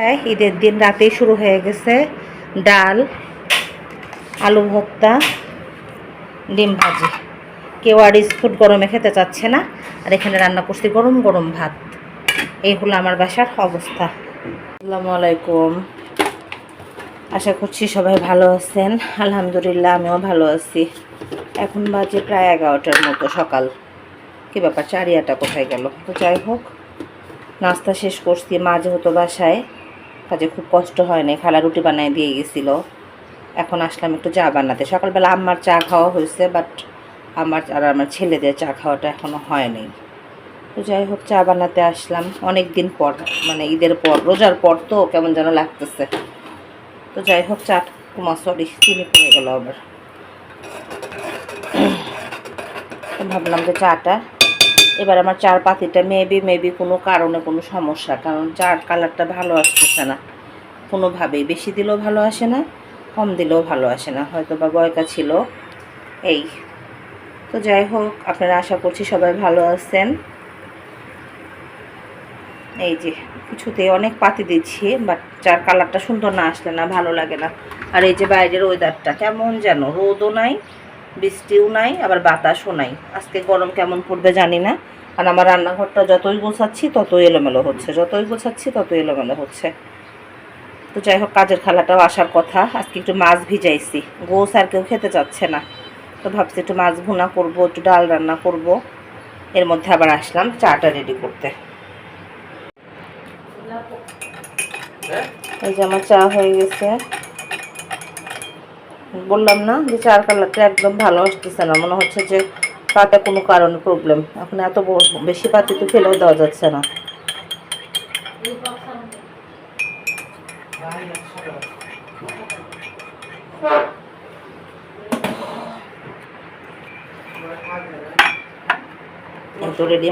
হ্যাঁ ঈদের দিন রাতেই শুরু হয়ে গেছে। ডাল, আলু ভর্তা, ডিম ভাজি। কেউ আর স্পুট গরমে খেতে চাচ্ছে না, আর এখানে রান্না করছি গরম গরম ভাত। এই হলো আমার বাসার অবস্থা। আসসালামু আলাইকুম। আশা করছি সবাই ভালো আছেন। আলহামদুলিল্লাহ, আমিও ভালো আছি। এখন বাজে প্রায় এগারোটার মতো সকাল। কি ব্যাপার, চারিয়াটা কোথায় গেল? তো যাই হোক, নাস্তা শেষ করছি মা যেহেতু বাসায়। কাজে খুব কষ্ট হয় না খালা রুটি বানিয়ে দিয়ে গেছিল। এখন আসলাম একটু চা বানাতে। সকালবেলা আমার চা খাওয়া হয়েছে বাট আমার আর আমার ছেলেদের চা খাওয়াটা এখনও হয়নি তো যাই হোক, চা বানাতে আসলাম অনেক দিন পর মানে ঈদের পর, রোজার পর তো কেমন যেন লাগতেছে। তো যাই হোক, চা কুমা সরি চিনি পড়ে গেল আবার। ভাবলাম যে চাটা এবার আমার চার পাতিটা মেবি মেবি কোনো কারণে কোনো সমস্যা, কারণ চার কালারটা ভালো আসতেছে না। কোনোভাবেই। বেশি দিলেও ভালো আসে না, কম দিলেও ভালো আসে না। হয়তো বা বয়কা ছিল। এই। তো যাই হোক, আপনারা আশা করছি সবাই ভালো আছেন। এই যে, কিছুতে অনেক পাতি দিচ্ছি বাট চার কালারটা সুন্দর না আসলে না, ভালো লাগে না। আর এই যে বাইরের ওয়েদারটা কেমন যেন, রোদও নাই। বৃষ্টিও নাই আবার বাতাসও নাই। আজকে গরম কেমন পড়বে জানি না আর আমার রান্নাঘরটা যতই গোছাচ্ছি ততই এলোমেলো হচ্ছে যতই গোছাচ্ছি ততই এলোমেলো হচ্ছে। তো যাই হোক কাজের খালাটাও আসার কথা আজকে একটু মাছ ভিজাইছি। গোস আর কেউ খেতে চাচ্ছে না তো ভাবছি একটু মাছ ভুনা করব একটু ডাল রান্না করব। এর মধ্যে আবার আসলাম চাটা রেডি করতে। এই যে আমার চা হয়ে গেছে। বললাম না যে চার কালারটা একদম ভালো আসতেছে না। মনে হচ্ছে যে পাতে কোনো কারণে প্রবলেম এখন এত বেশি পাতি তো ফেলেও দেওয়া যাচ্ছে না।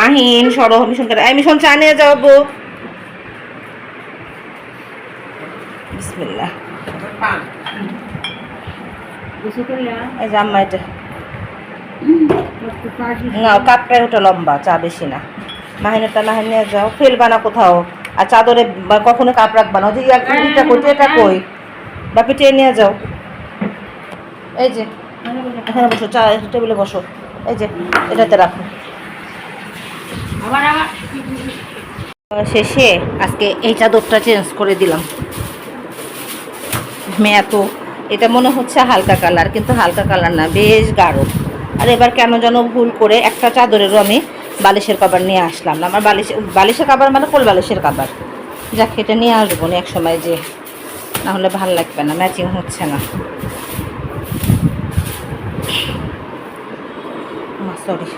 মাহিন সরো মিশন মিশন চা নিয়ে যাব এই যে আম্মা এটা। না কাপটাই ওটা লম্বা, চা বেশি না। মাহিনেরটা মাহিন নিয়ে যাও। ফেলবা না কোথাও। আর চাদরে বা কখনো কাপ রাখবা না। যে কই এটা কই? বাপি টেনে নিয়ে যাও। এই যে, এখানে বসো, চা টেবিলে বসো। এই যে, এটাতে রাখো। শেষে আজকে এই চাদরটা চেঞ্জ করে দিলাম। মেয়া তো এটা মনে হচ্ছে হালকা কালার, কিন্তু হালকা কালার না, বেশ গাঢ়। আর এবার কেন যেন ভুল করে একটা চাদরেরও আমি বালিশের কাবার নিয়ে আসলাম। না আমার বালিশ, বালিশের কাবার মানে কোল বালিশের কাবার যাক, এটা নিয়ে আসব না এক সময় যে, না হলে ভালো লাগবে না, ম্যাচিং হচ্ছে না। সরি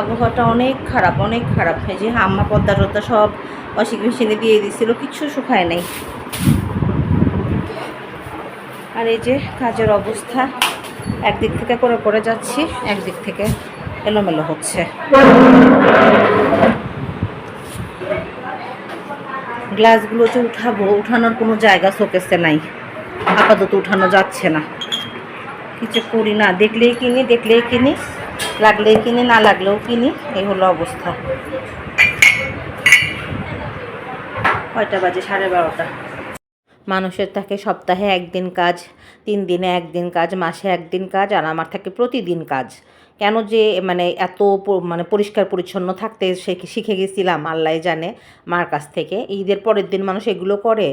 আবহাওয়াটা অনেক খারাপ অনেক খারাপ। যে আম্মা পদ্মা টদ্দা সব ওয়াশিং মেশিনে দিয়ে দিছিল কিচ্ছু শুকায় নাই। আর এই যে কাজের অবস্থা, একদিক থেকে করে করে যাচ্ছি, একদিক থেকে এলোমেলো হচ্ছে। গ্লাসগুলো যে উঠাবো, উঠানোর কোনো জায়গা শোকেসে নাই। আপাতত উঠানো যাচ্ছে না। কিছু করি না, দেখলেই কিনি দেখলেই কিনি, লাগলেই কিনি, না লাগলেও কিনি, এই হলো অবস্থা। কয়টা বাজে? সাড়ে বারোটা। মানুষের থাকে সপ্তাহে একদিন কাজ, তিন দিনে একদিন কাজ, মাসে একদিন কাজ আর আমার থাকে প্রতিদিন কাজ। কেন যে মানে এত মানে পরিষ্কার পরিচ্ছন্ন থাকতে শিখে গেছিলাম, আল্লাহ জানে মার কাছ থেকে। ঈদের পরের দিন মানুষ এগুলো করে।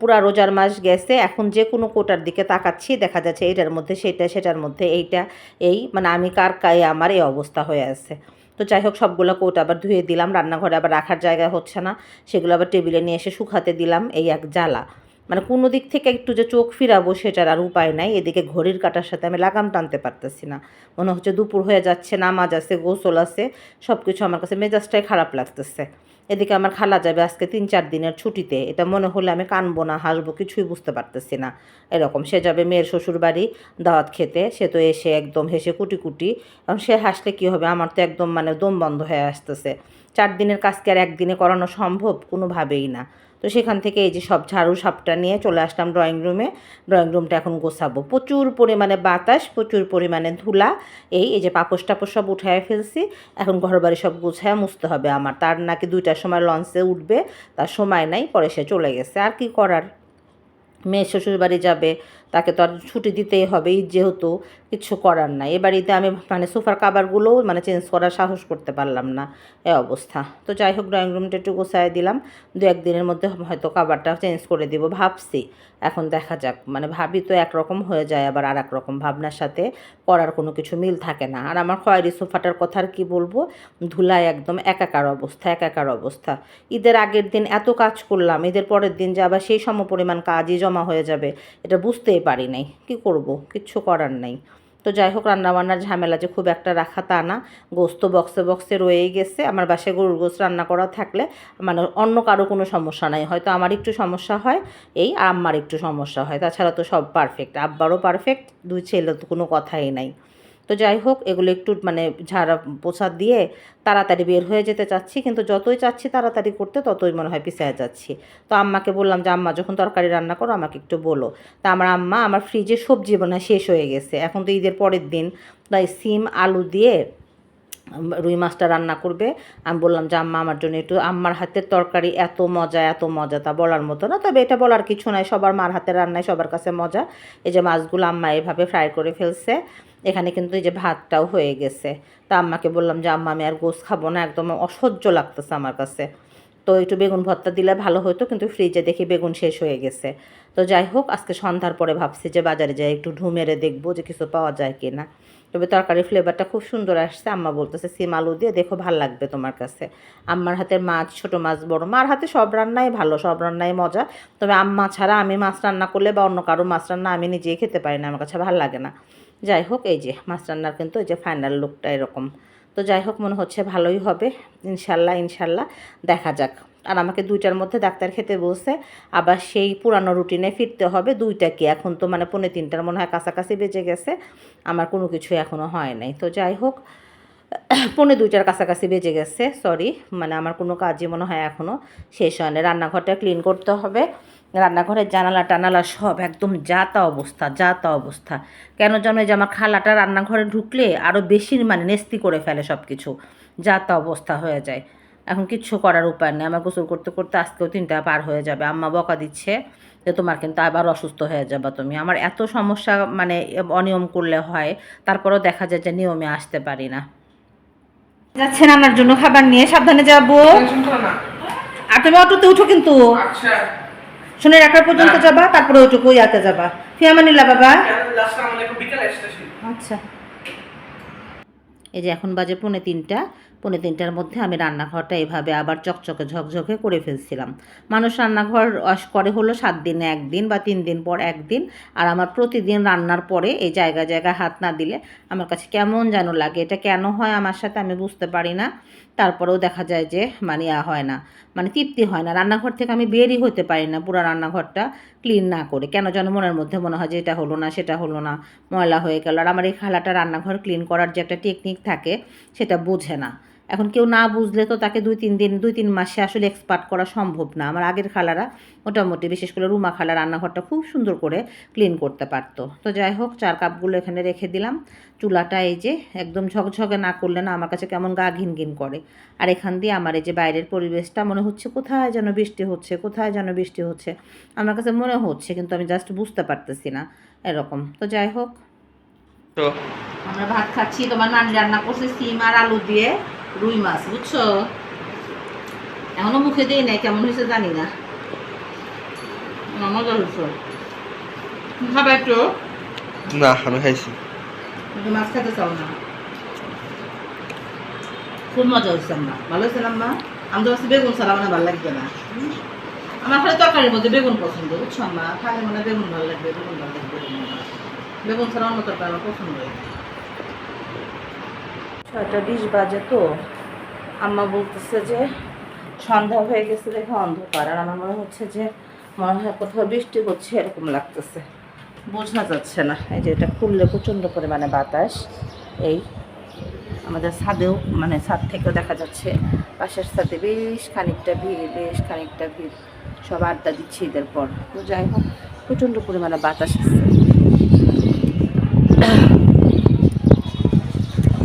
পুরা রোজার মাস গেছে, এখন যে কোনো কোটার দিকে তাকাচ্ছি, দেখা যাচ্ছে এটার মধ্যে সেটা, সেটার মধ্যে এইটা, এই মানে আমি কার কায়ে আমার এই অবস্থা হয়ে আছে। তো যাই হোক, সবগুলো কোট আবার ধুয়ে দিলাম, রান্নাঘরে আবার রাখার জায়গা হচ্ছে না, সেগুলো আবার টেবিলে নিয়ে এসে শুকাতে দিলাম, এই এক জ্বালা। মানে কোনো দিক থেকে একটু যে চোখ ফিরাবো সেটার আর উপায় নাই। এদিকে ঘড়ির কাটার সাথে আমি লাগাম টানতে পারতেছি না। মনে হচ্ছে দুপুর হয়ে যাচ্ছে, নামাজ আছে, গোসল আছে সব কিছু আমার কাছে মেজাজটাই খারাপ লাগতেছে। এদিকে আমার খালা যাবে আজকে তিন চার দিনের ছুটিতে। এটা মনে হলে আমি কানবো না, হাসবো, কিছুই বুঝতে পারতেছি না। এরকম সে যাবে মেয়ের শ্বশুর বাড়ি দাওয়াত খেতে। সে তো এসে একদম হেসে কুটি কুটি এবং সে হাসলে কী হবে? আমার তো একদম মানে দম বন্ধ হয়ে আসতেছে। চার দিনের কাজকে আর একদিনে করানো সম্ভব? কোনোভাবেই না। তো সেখান থেকে এই যে সব ঝাড়ু সাপটা নিয়ে চলে আসলাম ড্রয়িং রুমে ড্রয়িং রুমটা এখন গোছাবো। প্রচুর পরিমাণে বাতাস, প্রচুর পরিমাণে ধুলা, এই এই যে পাপোশ টাপোস সব উঠায় ফেলছি। এখন ঘর বাড়ি সব গুছায় মুছতে হবে আমার। তার নাকি দুইটার সময় লঞ্চে উঠবে, তার সময় নাই, পরে সে চলে গেছে। আর কি করার? মেয়ে শ্বশুর বাড়ি যাবে তাকে তো আর ছুটি দিতেই হবে ঈদ যেহেতু কিছু করার নাই। এ বাড়িতে আমি মানে সোফার কাবারগুলোও মানে চেঞ্জ করার সাহস করতে পারলাম না, এ অবস্থা। তো যাই হোক ড্রয়িং রুমটা একটু গোছায় দিলাম, দু একদিনের মধ্যে হয়তো কাবারটা চেঞ্জ করে দিব, ভাবছি। এখন দেখা যাক মানে ভাবি তো একরকম হয়ে যায়, আবার আর রকম ভাবনার সাথে করার কোনো কিছু মিল থাকে না। আর আমার খয়েরি সোফাটার কথা আর কি বলব, ধুলায় একদম একাকার অবস্থা একাকার অবস্থা। ঈদের আগের দিন এত কাজ করলাম, ঈদের পরের দিন যে আবার সেই সমপরিমাণ কাজই জমা হয়ে যাবে, এটা বুঝতেই পারি নাই। কি করব? কিচ্ছু করার নাই। তো যাই হোক, রান্নাবান্নার ঝামেলা যে খুব একটা রাখা তা না। গোস্ত বক্সে বক্সে রয়েই গেছে। আমার বাসায় গরুর গোস্ত রান্না করা থাকলে মানে অন্য কারও কোনো সমস্যা নাই। হয়তো আমার একটু সমস্যা হয়, এই আর আম্মার একটু সমস্যা হয়। তাছাড়া তো সব পারফেক্ট আব্বারও পারফেক্ট দুই ছেলে তো কোনো কথাই নাই। তো যাই হোক, এগুলো একটু মানে ঝাড়া পোছা দিয়ে তাড়াতাড়ি বের হয়ে যেতে চাচ্ছি। কিন্তু যতই চাচ্ছি তাড়াতাড়ি করতে, ততই মনে হয় পিছিয়ে যাচ্ছি। তো আম্মাকে বললাম যে, আম্মা, যখন তরকারি রান্না করো, আমাকে একটু বলো। তা আমার আম্মা, আমার ফ্রিজে সবজি বোনা শেষ হয়ে গেছে। এখন তো ঈদের পরের দিন। তাই সিম, আলু দিয়ে রুই মাছটা রান্না করবে। আমি বললাম যে, আম্মা, আমার জন্য একটু আম্মার হাতের তরকারি এত মজা এত মজা। তা বলার মতো না, তবে এটা বলার কিছু নাই। সবার মার হাতের রান্নায় সবার কাছে মজা। এই যে মাছগুলো আম্মা এভাবে ফ্রাই করে ফেলছে, এখানে কিন্তু এই যে ভাতটাও হয়ে গেছে। তা আম্মাকে বললাম যে, আম্মা, আমি আর গোস খাব না, একদম অসহ্য লাগতেছে আমার কাছে। তো একটু বেগুন ভর্তা দিলে ভালো হতো, কিন্তু ফ্রিজে দেখি বেগুন শেষ হয়ে গেছে। তো যাই হোক, আজকে সন্ধ্যার পরে ভাবছি যে বাজারে যাই, একটু ঢু মেরে দেখব যে কিছু পাওয়া যায় কি না তবে তরকারি ফ্লেভারটা খুব সুন্দর আসছে। আম্মা বলতেছে, সিম আলু দিয়ে দেখো ভালো লাগবে তোমার কাছে। আম্মার হাতের মাছ, ছোট মাছ, বড় মার হাতে সব রান্নাই ভালো, সব রান্নাই মজা। তবে আম্মা ছাড়া আমি মাছ রান্না করলে বা অন্য কারও মাছ রান্না আমি নিজেই খেতে পারি না, আমার কাছে ভালো লাগে না। যাই হোক, এই যে মাছ রান্নার কিন্তু এই যে ফাইনাল লুকটা এরকম। তো যাই হোক, মনে হচ্ছে ভালোই হবে। ইনশাল্লাহ ইনশাল্লাহ দেখা যাক। আর আমাকে দুইটার মধ্যে ডাক্তার খেতে বলছে, আবার সেই পুরানো রুটিনে ফিরতে হবে, দুইটা কি? এখন তো মানে পৌনে তিনটার মনে হয় কাছাকাছি বেজে গেছে, আমার কোনো কিছু এখনও হয় নাই। তো যাই হোক, পৌনে দুইটার কাছাকাছি বেজে গেছে সরি মানে আমার কোনো কাজই মনে হয় এখনও শেষ হয় না রান্নাঘরটা ক্লিন করতে হবে, রান্নাঘরের জানালা টানালা সব একদম যাতা অবস্থা যাতা অবস্থা। কেন যেন যে আমার খালাটা রান্নাঘরে ঢুকলে আরও বেশি মানে নেস্তি করে ফেলে সব কিছু যাতা অবস্থা হয়ে যায়। এখন কিচ্ছু করার উপায় নেই। আমার গোসল করতে করতে আজকেও তিনটা পার হয়ে যাবে। আম্মা বকা দিচ্ছে যে তোমার কিন্তু আবার অসুস্থ হয়ে যাবে তুমি। আমার এত সমস্যা মানে অনিয়ম করলে হয় তারপরেও দেখা যায় যে নিয়মে আসতে পারি না। যাচ্ছেন আমার জন্য খাবার নিয়ে। সাবধানে যাব। আর তুমি অটোতে উঠো কিন্তু। আচ্ছা। শুনে রাখার পর্যন্ত যাবা তারপরে ওইটুকু ইয়াতে যাবা। ফিয়ামানিল্লা বাবা। আচ্ছা। এই যে এখন বাজে পৌনে তিনটা। পৌনে তিনটার মধ্যে আমি রান্নাঘরটা এভাবে আবার চকচকে ঝকঝকে করে ফেলছিলাম। মানুষ রান্নাঘর আস করে হলো সাত দিনে একদিন বা তিন দিন পর একদিন আর আমার প্রতিদিন রান্নার পরে এই জায়গা জায়গা হাত না দিলে আমার কাছে কেমন যেন লাগে, এটা কেন হয় আমার সাথে আমি বুঝতে পারি না। তারপরেও দেখা যায় যে মানে ইয়া হয় না মানে তৃপ্তি হয় না। রান্নাঘর থেকে আমি বেরই হতে পারি না পুরো রান্নাঘরটা ক্লিন না করে। কেন যেন মনের মধ্যে মনে হয় যে, এটা হলো না, সেটা হলো না, ময়লা হয়ে গেল। আর আমার এই খালাটা রান্নাঘর ক্লিন করার যে একটা টেকনিক থাকে, সেটা বোঝে না। এখন কেউ না বুঝলে তো তাকে দুই তিন দিন দুই তিন মাসে আসলে এক্সপার্ট করা সম্ভব না। আমার আগের খালারা মোটামুটি বিশেষ করে রুমা খালা রান্নাঘরটা খুব সুন্দর করে ক্লিন করতে পারতো। তো যাই হোক চার কাপগুলো এখানে রেখে দিলাম। চুলাটা এই যে একদম ঝকঝকে না করলে না আমার কাছে কেমন গা ঘিন ঘিন করে। আর এখান দিয়ে আমার এই যে বাইরের পরিবেশটা মনে হচ্ছে কোথায় যেন বৃষ্টি হচ্ছে কোথায় যেন বৃষ্টি হচ্ছে। আমার কাছে মনে হচ্ছে কিন্তু আমি জাস্ট বুঝতে পারতেছি না এরকম। তো যাই হোক। তো আমরা ভাত খাচ্ছি তোমার নানি রান্না করছে সিম আর আলু দিয়ে। রুই মাছ বুঝছ? এখনও মুখে দিই নাই কেমন হয়েছে জানি না। মজা হয়েছে খাবার একটু? না আমি খাইছি। মাছ খেতে চাও না? খুব মজা হয়েছে আম্মা। ভালো হয়েছে আম্মা? আমি তো বেগুন ছাড়া মানে ভালো লাগবে না। আমার খালি তরকারির মধ্যে বেগুন পছন্দ বুঝছ আম্মা? খালি মানে বেগুন ভালো লাগবে বেগুন ভালো লাগবে। বেগুন ছাড়া অন্য তরকারি আমার পছন্দ হয় ছয়টা বিশ বাজে তো। আম্মা বলতেছে যে সন্ধ্যা হয়ে গেছে, দেখে অন্ধকার। আর আমার মনে হচ্ছে যে মনে হয় কোথাও বৃষ্টি হচ্ছে, এরকম লাগতেছে। বোঝা যাচ্ছে না। এই যে এটা খুললে প্রচণ্ড পরিমাণে বাতাস। এই আমাদের ছাদেও মানে ছাদ থেকেও দেখা যাচ্ছে পাশের ছাদে বেশ খানিকটা ভিড়, বেশ খানিকটা ভিড়। সব আড্ডা দিচ্ছে ঈদের পর। তো যাই হোক, প্রচণ্ড পরিমাণে বাতাস আসছে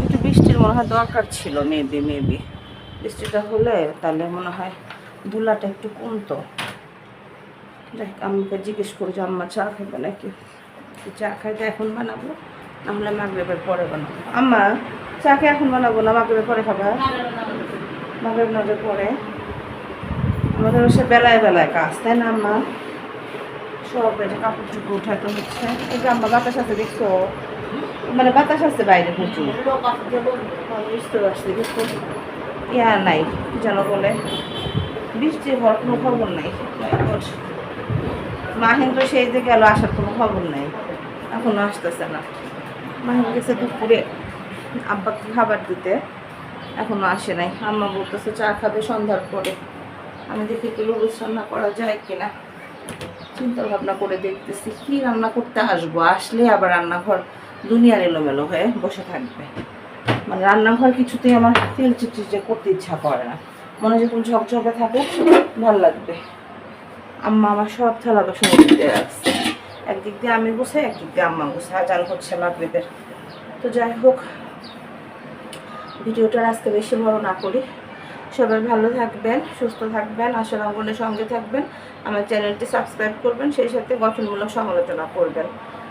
একটু বৃষ্টির মনে হয় দরকার ছিল মেবি মেবি বৃষ্টিটা হলে তাহলে মনে হয় ধুলাটা একটু কমতো। হোক, আম্মুকে জিজ্ঞেস করি যে আম্মা চা খাবে নাকি? চা খাইতে এখন বানাবো? নাহলে মাগরেবের পরে বানাবো। আম্মা চা খেয়ে এখন বানাবো না মাগরেবের পরে খাবা? মাগরেব নজর পরে। আমাদের সে বেলায় বেলায় কাজ তাই না আম্মা? সব এটা কাপড় চুপড় উঠাতে হচ্ছে। এই যে আম্মা বাতাস আছে দেখছ? মানে বাতাস আছে বাইরে প্রচুর। ইয়া নাই, যেন বলে। বৃষ্টি হওয়ার কোনো খবর নাই। মাহিন তো সেই যে গেল, আসার কোনো খবর নাই। এখনও আসতেছে না। মাহিন গেছে দুপুরে আব্বাকে খাবার দিতে। এখনও আসে নাই। আম্মা বলতেছে, চা খাবে সন্ধ্যার পরে। আমি দেখি একটু লুবুস রান্না করা যায় কিনা? চিন্তা ভাবনা করে দেখতেছি, কি রান্না করতে আসব? আসলে আবার রান্নাঘর দুনিয়ার এলোমেলো হয়ে বসে থাকবে। মানে রান্নাঘর কিছুতেই আমার তেল চিটচিটে করতে ইচ্ছা করে না। মনে হয় যখন ঝকঝকে থাকে ভালো লাগবে। আম্মা আমার সব থালা বাসন দিতে রাখছে। একদিক দিয়ে আমি বসে একদিক দিয়ে আম্মা বসে আজান হচ্ছে মাগরিবের তো যাই হোক, ভিডিওটা আজকে বেশি বড় না করি। সবাই ভালো থাকবেন, সুস্থ থাকবেন, আশা অঙ্গনের সঙ্গে থাকবেন। আমার চ্যানেলটি সাবস্ক্রাইব করবেন, সেই সাথে গঠনমূলক সমালোচনা করবেন।